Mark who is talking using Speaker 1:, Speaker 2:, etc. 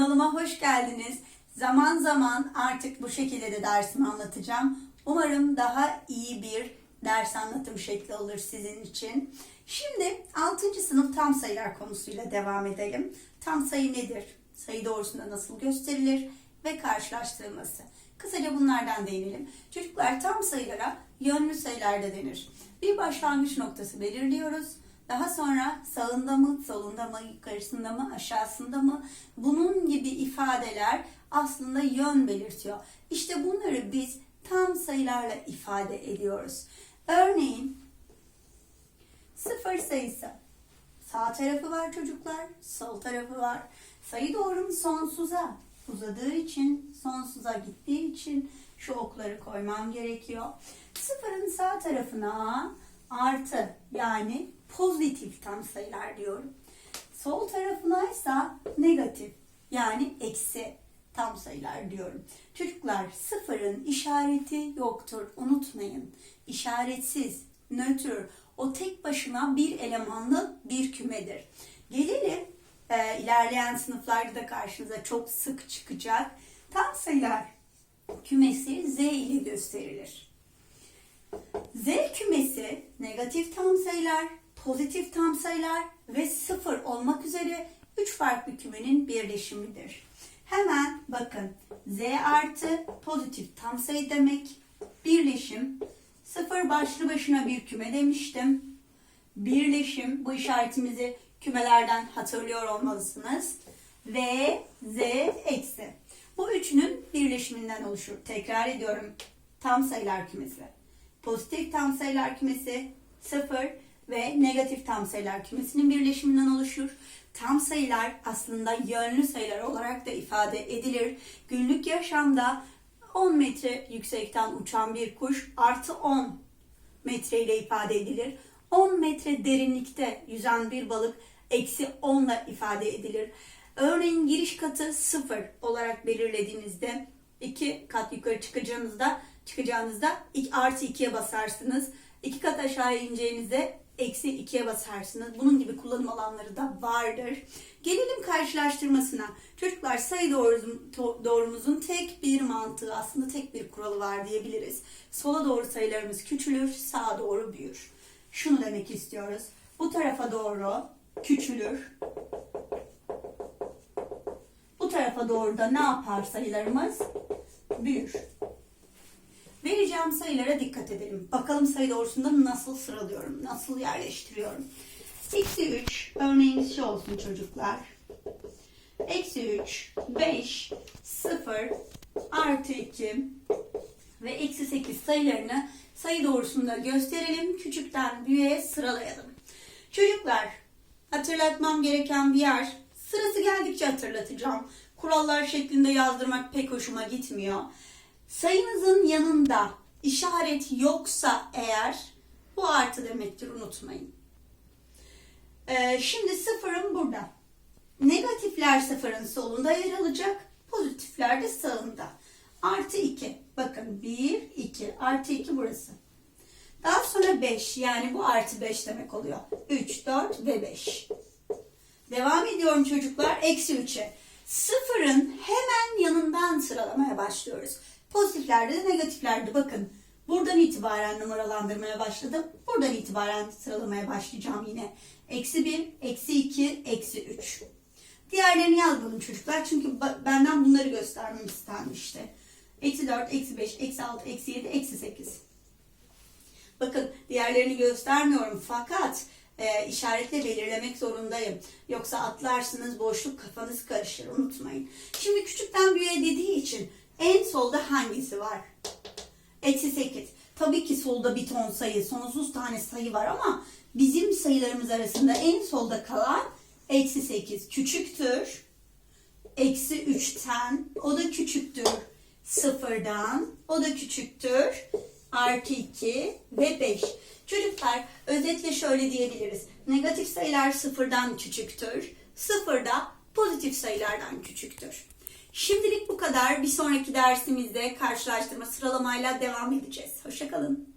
Speaker 1: Kanalıma hoş geldiniz. Zaman zaman artık bu şekilde de dersimi anlatacağım. Umarım daha iyi bir ders anlatım şekli olur sizin için. Şimdi 6. sınıf tam sayılar konusuyla devam edelim. Tam sayı nedir? Sayı doğrusunda nasıl gösterilir? Ve karşılaştırılması. Kısaca bunlardan değinelim. Çocuklar tam sayılara yönlü sayılar da denir. Bir başlangıç noktası belirliyoruz. Daha sonra sağında mı, solunda mı, yukarısında mı, aşağısında mı bunun gibi ifadeler aslında yön belirtiyor. İşte bunları biz tam sayılarla ifade ediyoruz. Örneğin sıfır sayısı. Sağ tarafı var çocuklar, sol tarafı var. Sayı doğrum sonsuza uzadığı için, sonsuza gittiği için şu okları koymam gerekiyor. Sıfırın sağ tarafına artı yani pozitif tam sayılar diyorum. Sol tarafına ise negatif yani eksi tam sayılar diyorum. Çocuklar sıfırın işareti yoktur unutmayın. İşaretsiz, nötr, o tek başına bir elemanlı bir kümedir. Gelelim e, ilerleyen sınıflarda da karşınıza çok sık çıkacak tam sayılar kümesi Z ile gösterilir. Z kümesi negatif tam sayılar, pozitif tam sayılar ve sıfır olmak üzere üç farklı kümenin birleşimidir. Hemen bakın Z artı pozitif tam sayı demek birleşim sıfır başlı başına bir küme demiştim. Birleşim bu işaretimizi kümelerden hatırlıyor olmalısınız. Ve Z eksi. Bu üçünün birleşiminden oluşur. Tekrar ediyorum. Tam sayılar kümesi pozitif tam sayılar kümesi 0 ve negatif tam sayılar kümesinin birleşiminden oluşur. Tam sayılar aslında yönlü sayılar olarak da ifade edilir. Günlük yaşamda 10 metre yüksekten uçan bir kuş artı 10 metre ile ifade edilir. 10 metre derinlikte yüzen bir balık eksi 10 ile ifade edilir. Örneğin giriş katı 0 olarak belirlediğinizde 2 kat yukarı çıkacağınızda çıkacağınızda artı 2'ye basarsınız. 2 kat aşağı ineceğinizde eksi 2'ye basarsınız. Bunun gibi kullanım alanları da vardır. Gelelim karşılaştırmasına. Çocuklar sayı doğrumuzun, tek bir mantığı aslında tek bir kuralı var diyebiliriz. Sola doğru sayılarımız küçülür, sağa doğru büyür. Şunu demek istiyoruz. Bu tarafa doğru küçülür. Bu tarafa doğru da ne yapar sayılarımız? Büyür. Vereceğim sayılara dikkat edelim. Bakalım sayı doğrusunda nasıl sıralıyorum, nasıl yerleştiriyorum. Eksi 3, örneğin şu olsun çocuklar. Eksi 3, 5, 0, artı 2 ve eksi 8 sayılarını sayı doğrusunda gösterelim. Küçükten büyüğe sıralayalım. Çocuklar, hatırlatmam gereken bir yer. Sırası geldikçe hatırlatacağım. Kurallar şeklinde yazdırmak pek hoşuma gitmiyor. Sayınızın yanında işaret yoksa eğer bu artı demektir unutmayın. Ee, şimdi sıfırın burada. Negatifler sıfırın solunda yer alacak. Pozitifler de sağında. Artı 2. Bakın 1, 2. Artı 2 burası. Daha sonra 5 yani bu artı 5 demek oluyor. 3, 4 ve 5. Devam ediyorum çocuklar. Eksi 3'e. Sıfırın hemen yanından sıralamaya başlıyoruz. Pozitiflerde de negatiflerde bakın. Buradan itibaren numaralandırmaya başladım. Buradan itibaren sıralamaya başlayacağım yine. Eksi 1, eksi 2, eksi 3. Diğerlerini yazmadım çocuklar. Çünkü benden bunları göstermem istenmişti. Eksi 4, eksi 5, eksi 6, eksi 7, eksi 8. Bakın diğerlerini göstermiyorum fakat e, işaretle belirlemek zorundayım. Yoksa atlarsınız boşluk kafanız karışır unutmayın. Şimdi küçükten büyüğe dediği için en solda hangisi var? Eksi 8. Tabii ki solda bir ton sayı, sonsuz tane sayı var ama bizim sayılarımız arasında en solda kalan eksi 8 küçüktür. Eksi 3'ten o da küçüktür. Sıfırdan o da küçüktür. Artı 2 ve 5. Çocuklar özetle şöyle diyebiliriz. Negatif sayılar sıfırdan küçüktür. Sıfır da pozitif sayılardan küçüktür. Şimdilik bu kadar. Bir sonraki dersimizde karşılaştırma sıralamayla devam edeceğiz. Hoşçakalın.